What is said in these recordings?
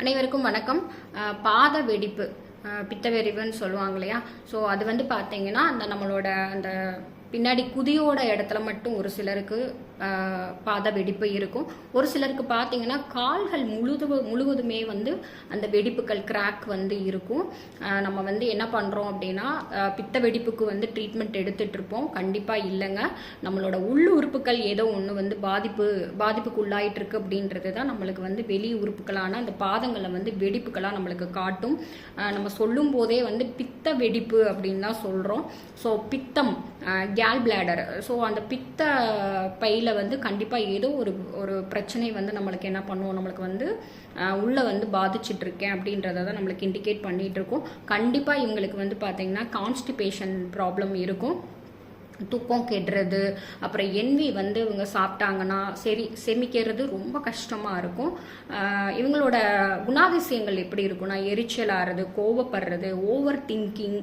அனைவருக்கும் வணக்கம். பாத வெடிப்பு. பித்தவெறிவுன்னு பித்த சொல்லுவாங்க இல்லையா? ஸோ அது வந்து பார்த்தீங்கன்னா அந்த நம்மளோட அந்த பின்னாடி குதியோட இடத்துல மட்டும் ஒரு சிலருக்கு பாத வெடிப்பு இருக்கும். ஒரு சிலருக்கு பார்த்தீங்கன்னா கால்கள் முழுது முழுவதுமே வந்து அந்த வெடிப்புகள் கிராக் வந்து இருக்கும். நம்ம வந்து என்ன பண்ணுறோம் அப்படின்னா பித்த வெடிப்புக்கு வந்து ட்ரீட்மெண்ட் எடுத்துட்டு இருப்போம். கண்டிப்பாக இல்லைங்க. நம்மளோட உள் உறுப்புகள் ஏதோ ஒன்று வந்து பாதிப்பு பாதிப்புக்கு உள்ளாயிட்டு இருக்கு அப்படின்றது தான் நம்மளுக்கு வந்து வெளி உறுப்புகளான அந்த பாதங்களை வந்து வெடிப்புகளாக நம்மளுக்கு காட்டும். நம்ம சொல்லும் போதே வந்து பித்த வெடிப்பு அப்படின்னு தான் சொல்கிறோம் ஸோ பித்தம் கேல் பிளாடர் ஸோ அந்த பித்த பையில் வந்து கண்டிப்பாக ஏதோ ஒரு ஒரு பிரச்சனை வந்து நம்மளுக்கு என்ன பண்ணுவோம் நம்மளுக்கு வந்து உள்ளே வந்து பாதிச்சுட்டு இருக்கேன் அப்படின்றத தான் நம்மளுக்கு இண்டிகேட் பண்ணிகிட்டு இருக்கோம் கண்டிப்பாக இவங்களுக்கு வந்து பார்த்தீங்கன்னா கான்ஸ்டிபேஷன் ப்ராப்ளம் இருக்கும். தூக்கம் கெடுறது அப்புறம் என்வி வந்து இவங்க சாப்பிட்டாங்கன்னா சரி செமிக்கிறது ரொம்ப கஷ்டமாக இருக்கும். இவங்களோட குணாதிசயங்கள் எப்படி இருக்கும்னா எரிச்சல் ஆறுறது கோவப்படுறது ஓவர் திங்கிங்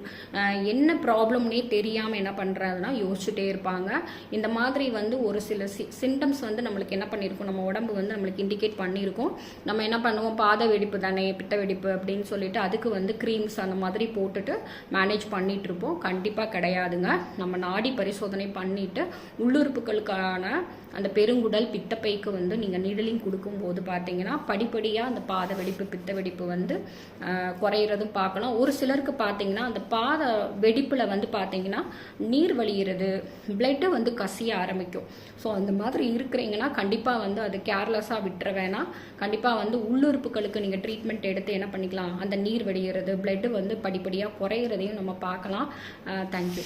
என்ன ப்ராப்ளம்னே தெரியாமல் என்ன பண்ணுறதுனா யோசிச்சுட்டே இருப்பாங்க. இந்த மாதிரி வந்து ஒரு சில சிம்டம்ஸ் வந்து நம்மளுக்கு என்ன பண்ணியிருக்கும் நம்ம உடம்பு வந்து நம்மளுக்கு இண்டிகேட் பண்ணியிருக்கோம் நம்ம என்ன பண்ணுவோம் பாத வெடிப்பு தானே பித்த வெடிப்பு அப்படின்னு சொல்லிட்டு அதுக்கு வந்து க்ரீம்ஸ் அந்த மாதிரி போட்டுட்டு மேனேஜ் பண்ணிட்டு இருப்போம். கண்டிப்பாக கிடையாதுங்க. நம்ம நாடி பரிசோதனை பண்ணிட்டு உள்ளுறுப்புகளுக்கான அந்த பெருங்குடல் பித்தப்பைக்கு வந்து நீங்கள் நீடலிங் கொடுக்கும்போது பார்த்தீங்கன்னா படிப்படியாக அந்த பாத வெடிப்பு பித்த வெடிப்பு வந்து குறையிறதும் பார்க்கலாம். ஒரு சிலருக்கு பார்த்தீங்கன்னா அந்த பாத வெடிப்பில் வந்து பார்த்தீங்கன்னா நீர் வழியிறது பிளட்டு வந்து கசிய ஆரம்பிக்கும். ஸோ அந்த மாதிரி இருக்கிறீங்கன்னா கண்டிப்பாக வந்து அது கேர்லெஸ்ஸாக விட்டுற வேணாம். கண்டிப்பாக வந்து உள்ளுறுப்புகளுக்கு நீங்கள் ட்ரீட்மெண்ட் எடுத்து என்ன பண்ணிக்கலாம்? அந்த நீர் வடிகிறது பிளட்டு வந்து படிப்படியாக குறையிறதையும் நம்ம பார்க்கலாம். தேங்க்யூ